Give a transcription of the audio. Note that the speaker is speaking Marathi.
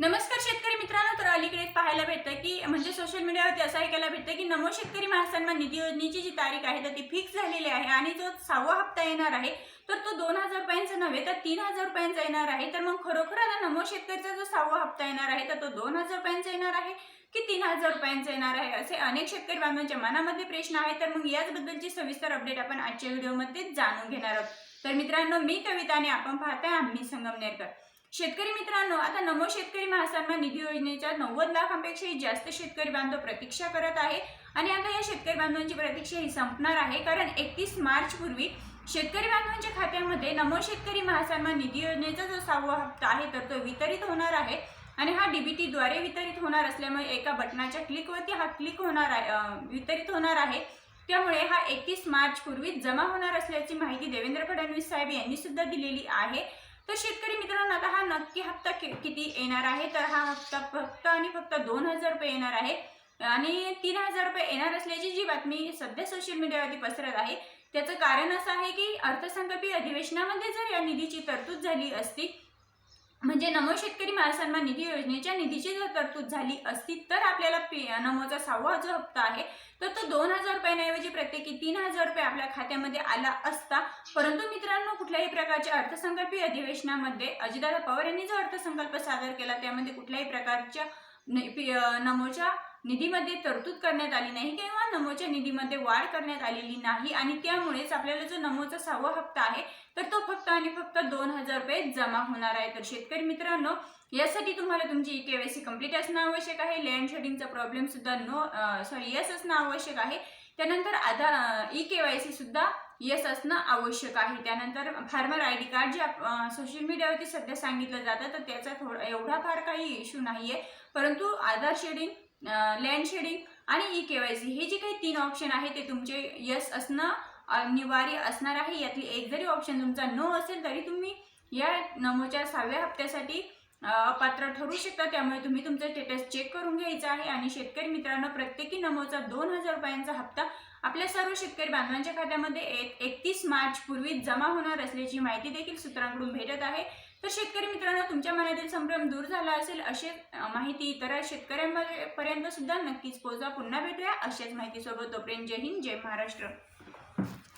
नमस्कार शेतकरी मित्रांनो तर अलीकडे पाहायला भेटतं की म्हणजे सोशल मीडियावरती असं ऐकायला भेटतं की नमो शेतकरी महासन्मान निधी योजनेची जी तारीख आहे तर ती फिक्स झालेली आहे आणि जो सहावा हप्ता येणार आहे तर तो दोन हजार रुपयांचा नव्हे तर तीन हजार रुपयांचा येणार आहे. तर मग खरोखर आता नमो शेतकरीचा जो सहावा हप्ता येणार आहे तर तो दोन हजार रुपयांचा येणार आहे की तीन हजार रुपयांचा येणार आहे? असे अनेक शेतकरी बांधवांच्या मनामध्ये प्रश्न आहे तर मग याचबद्दलची सविस्तर अपडेट आपण आजच्या व्हिडिओमध्ये जाणून घेणार आहोत. तर मित्रांनो मी कविता आणि आपण पाहताय आम्ही संगमनेरकर. शेतकरी मित्रांनो आता नमो शेतकरी महासन्मान निधी योजनेच्या नव्वद लाखांपेक्षाही जास्त शेतकरी बांधव प्रतीक्षा करत आहे. आणि आता या शेतकरी बांधवांची प्रतीक्षा ही संपणार आहे. कारण एकतीस मार्च पूर्वी शेतकरी बांधवांच्या खात्यामध्ये नमो शेतकरी महासन्मान निधी योजनेचा जो सहावा हप्ता आहे तर तो वितरित होणार आहे. आणि हा डीबीटीद्वारे वितरित होणार असल्यामुळे एका बटनाच्या क्लिकवरती हा क्लिक होणार आहे वितरित होणार आहे. त्यामुळे हा एकतीस मार्चपूर्वीच जमा होणार असल्याची माहिती देवेंद्र फडणवीस साहेब यांनी सुद्धा दिलेली आहे. तर शेतकरी मित्रांनो आता हा नक्की हप्ता किती येणार आहे? तर हा हप्ता फक्त आणि फक्त दोन हजार रुपये येणार आहे. आणि तीन हजार रुपये येणार असल्याची जी बातमी सध्या सोशल मीडियावरती पसरत आहे त्याचं कारण असं आहे की अर्थसंकल्पीय अधिवेशनामध्ये जर या निधीची तरतूद झाली असती म्हणजे नमो शेतकरी महासन्मान निधी योजनेच्या निधीची जर तरतूद झाली असती तर आपल्याला पी नमोचा सहावा जो हप्ता आहे तर तो दोन हजार रुपयांऐवजी प्रत्येकी तीन हजार रुपये आपल्या खात्यामध्ये आला असता. परंतु मित्रांनो कुठल्याही प्रकारच्या अर्थसंकल्पीय अधिवेशनामध्ये अजितदादा पवार यांनी जो अर्थसंकल्प सादर केला त्यामध्ये कुठल्याही प्रकारच्या नमोच्या निधीमध्ये तरतूद करण्यात आली नाही किंवा नमोच्या निधीमध्ये वाढ करण्यात आलेली नाही आणि त्यामुळेच आपल्याला जो नमोचा सहावा हप्ता आहे तर तो फक्त आणि फक्त दोन हजार रुपये जमा होणार आहे. तर शेतकरी मित्रांनो यासाठी तुम्हाला तुमची ई केवायसी कंप्लीट असणं आवश्यक आहे. लँड शेडिंगचा प्रॉब्लेम सुद्धा नो सॉरी यस असणं आवश्यक आहे. त्यानंतर आधार ई केवायसी सुद्धा यस असणं आवश्यक आहे. त्यानंतर फार्मर आय डी कार्ड जे सोशल मीडियावरती सध्या सांगितलं जातं तर त्याचा थोडा एवढा फार काही इश्यू नाही आहे परंतु आधार शेडिंग लँड शेडिंग आणि ई के वाय सी हे जे काही तीन ऑप्शन आहे ते तुमचे यस असणं अनिवार्य असणार आहे. यातली एक जरी ऑप्शन तुमचा नो असेल तरी तुम्ही या नमोच्या सहाव्या हप्त्यासाठी अपात्र ठरू शकता. त्यामुळे तुम्ही तुमचं स्टेटस चेक करून घ्यायचं आहे. आणि शेतकरी मित्रांनो प्रत्येकी नमोचा दोन हजार रुपयांचा हप्ता आपल्या सर्व शेतकरी बांधवांच्या खात्यामध्ये एक एकतीस मार्च पूर्वी जमा होणार असल्याची माहिती देखील सूत्रांकडून भेटत आहे. तर शेतकरी मित्रांनो तुमच्या मनातील संभ्रम दूर झाला असेल अशी माहिती इतर शेतकऱ्यांपर्यंत सुद्धा नक्कीच पोहोचा पुन्हा भेटूया अशाच माहितीसोबत. तोपर्यंत जय हिंद जय महाराष्ट्र.